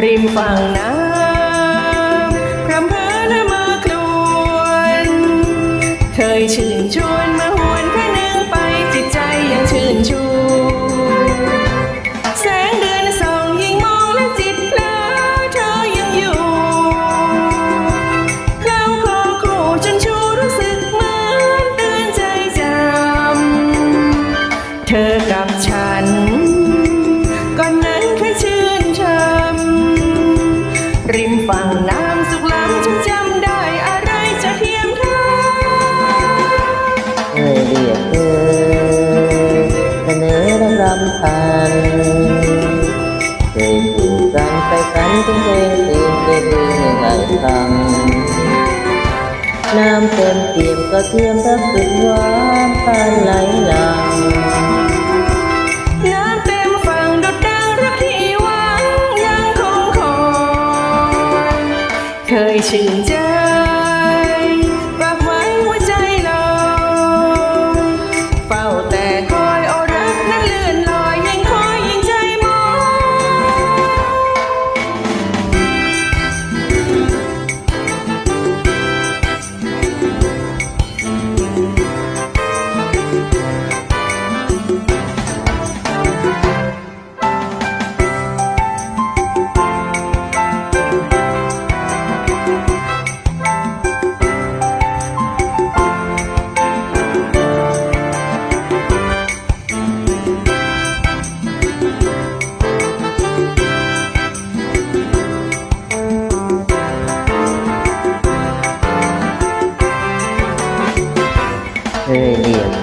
ริมฝั่งน้ำพรำเพอละมากลวนเคยชื่นชวนมาหวนพระนึงไปจิตใจยังชื่นชูแสงเดือนส่องยิ่งมองและจิตเพลอเธอยังอยู่แล้วคอครูจนชูรู้สึกเหมือนเตือนใจจำเธอกับ ริมฝั่งน้ำสุขล้ำฉันจำได้อะไรจะเทียมเธอเอ่ยเรียกเธอเสนอรำรำพันเคยผูกกันไปกันถึงเพลงเสียงเพลงหลายครั้งน้ำเต็มเปี่ยมก็เทียมรักสุดหวานผ่านไหลหลัง เคยชื่น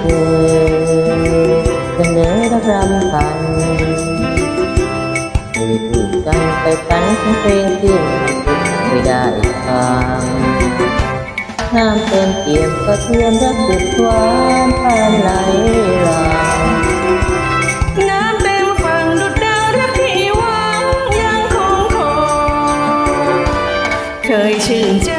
เรียกเธอเสนอรับรำพันเคยถูกกันไปกันทั้งเพลงที่มันไม่ได้ฟังน้ำเต็มเปี่ยมก็เทียมรักสุดหวานผ่านไหลหลังน้ำเต็มฝั่งดุดดาวรักที่หวังยังคงคอยเคยชื่นใจ